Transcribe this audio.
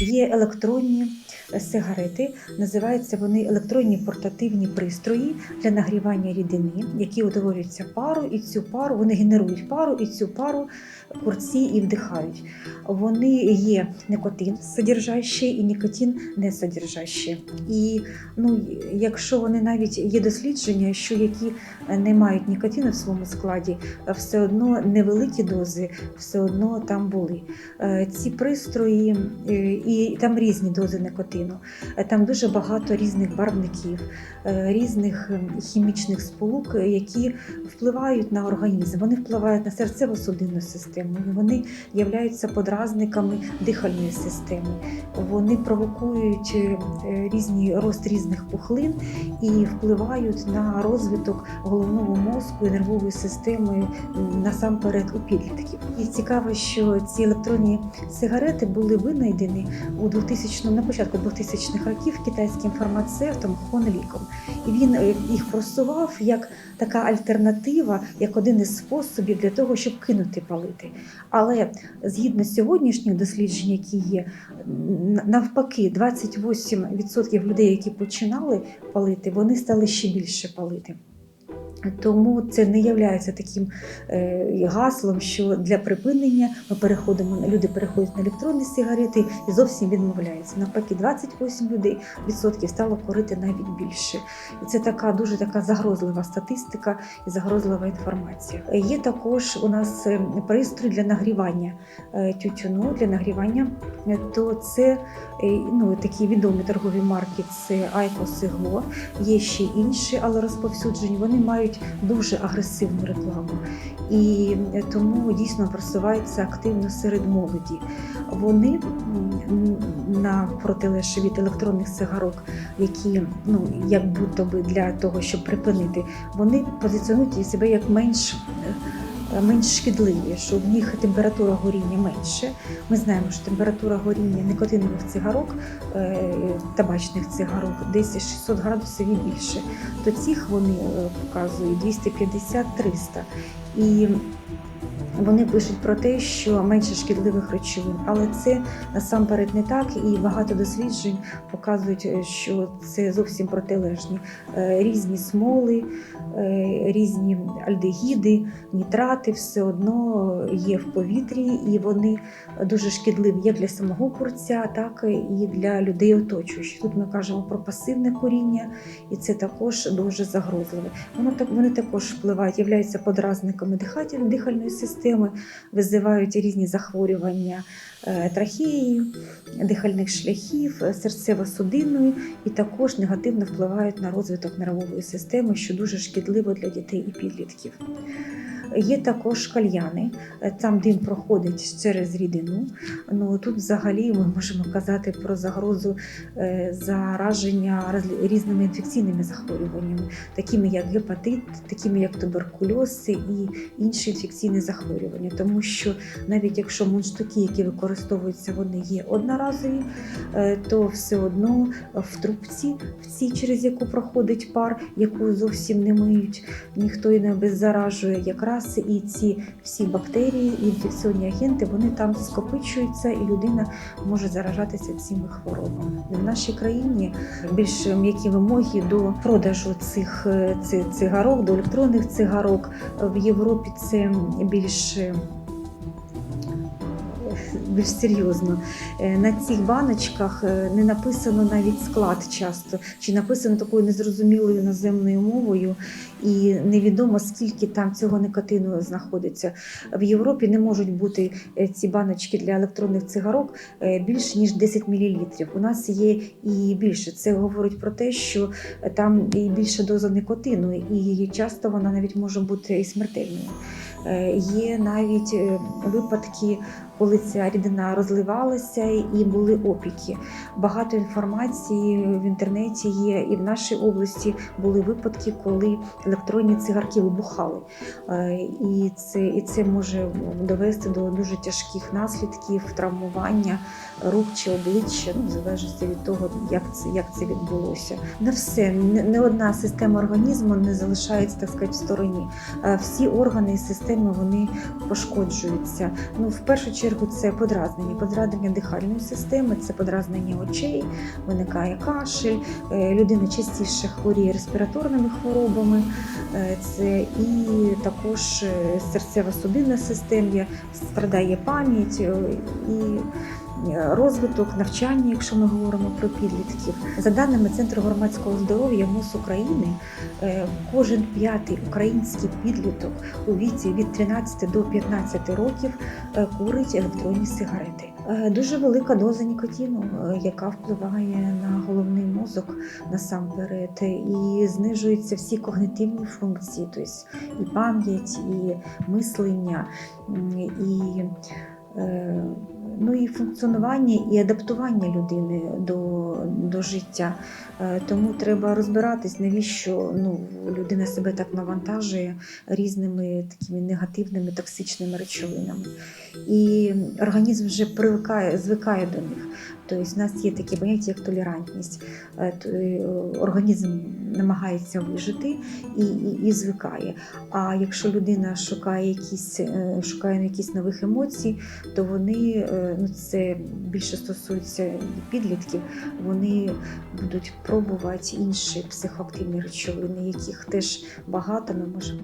Є електронні е, сигарети, називаються вони електронні портативні пристрої для нагрівання рідини, які утворюються пару, і цю пару вони генерують пару, і цю пару курці і вдихають. Вони є никотин содержащий і нікотин не содержащий. І ну, якщо вони навіть є дослідження, що які не мають нікотину в своєму складі, все одно невеликі дози, все одно там були. Е, Ці пристрої е, і там різні дози никотину. Е, Там дуже багато різних барвників, е, різних ем, хімічних сполук, е, які впливають на організм. Вони впливають на серцево-судинну систему. Вони являються подразниками дихальної системи. Вони провокують різні рост різних пухлин і впливають на розвиток головного мозку і нервової системи насамперед у підлітків. І цікаво, що ці електронні сигарети були винайдені у 2000 на початку 2000-х років китайським фармацевтом Хон Ліком. І він е, їх просував як така альтернатива, як один із способів для того, щоб кинути палити. Але згідно сьогоднішніх досліджень, які є, навпаки, 28% людей, які починали палити, вони стали ще більше палити. Тому це не є таким е, гаслом, що для припинення ми переходимо люди переходять на електронні сигарети і зовсім відмовляються. Навпаки, 28 людей відсотків стало курити навіть більше. І це така дуже така загрозлива статистика і загрозлива інформація. Є також у нас е, пристрій для нагрівання е, тютюну, для нагрівання. То це ну, такі відомі торгові марки це Айкос і Гло. Є ще інші, але розповсюджені. Вони мають дуже агресивну рекламу. І е, тому дійсно просуваються активно серед молоді. Вони на протилежі від електронних цигарок, які ну як будто би для того, щоб припинити, вони позиціонують себе як менш. Е, Менш шкідливі, що в них температура горіння менше. Ми знаємо, що температура горіння никотинових цигарок, е, табачних цигарок десь 600 градусів і більше. То цих вони е, показують 250-300. І вони пишуть про те, що менше шкідливих речовин, але це насамперед не так, і багато досліджень показують, е, що це зовсім протилежні. Е, Різні смоли, е, різні альдегіди, нітрати все одно є в повітрі, і вони дуже шкідливі як для самого курця, так і для людей оточуючих. Тут ми кажемо про пасивне коріння, і це також дуже загрозливе. Воно так вони також впливають, являються подразниками дихальної системи, визивають різні захворювання е, трахеї, дихальних шляхів, е, серцево-судинної, і також негативно впливають на розвиток нервової системи, що дуже шкідливо для дітей і підлітків. Є також кальяни, е, там дим проходить через рідину. Ну тут взагалі ми можемо казати про загрозу е, зараження різними інфекційними захворюваннями, такими як гепатит, такими як туберкульоз і інші інфекційні захворювання. Тому що навіть якщо мундштуки, які використовуються, вони є одноразові, е, то все одно в трубці, в цій, через яку проходить пар, яку зовсім не миють, ніхто і не обеззаражує, якраз і ці всі бактерії, і інфекційні агенти, вони там скопичуються, і людина може заражатися цими хворобами. В нашій країні більш м'які вимоги до продажу цих е, цигарок, до електронних цигарок. В Європі це більш е, більш серйозно. Е, На цих баночках е, не написано навіть склад часто, чи написано такою незрозумілою іноземною мовою, і невідомо скільки там цього никотину знаходиться. В Європі не можуть бути е, ці баночки для електронних цигарок е, більш ніж 10 мл. У нас є і більше. Це говорить про те, що там і більша доза никотину, і часто вона навіть може бути і смертельною. Є навіть випадки, коли ця рідина розливалася і були опіки. Багато інформації в інтернеті є, і в нашій області були випадки, коли електронні цигарки вибухали. Е, І це, і це може довести до дуже тяжких наслідків, травмування рук чи обличчя, ну, в залежності від того, як це, як це відбулося. Не все, не, одна система організму не залишається, так сказати, в стороні. Е, Всі органи і системи вони пошкоджуються. Ну, в першу чергу це подразнення, подразнення дихальної системи, це подразнення очей, виникає кашель, е, людина частіше хворіє респіраторними хворобами, е, це і також е, серцево-судинна система, страдає пам'ять і розвиток, навчання, якщо ми говоримо про підлітків. За даними Центру громадського здоров'я МОЗ України, е, кожен п'ятий український підліток у віці від 13 до 15 років е, курить електронні сигарети. Е, Дуже велика доза нікотину, е, яка впливає на головний мозок насамперед, і знижуються всі когнитивні функції, тобто і пам'ять, і мислення, і е, ну і функціонування і адаптування людини до, до життя. Е, Тому треба розбиратись, навіщо ну, людина себе так навантажує різними такими негативними токсичними речовинами. І організм вже привикає, звикає до них. Тобто в нас є таке поняття, як толерантність. Е, е, Організм намагається вижити і, і, і звикає. А якщо людина шукає якісь, е, шукає якісь нових емоцій, то вони ну це більше стосується підлітків, вони будуть пробувати інші психоактивні речовини, яких теж багато ми можемо.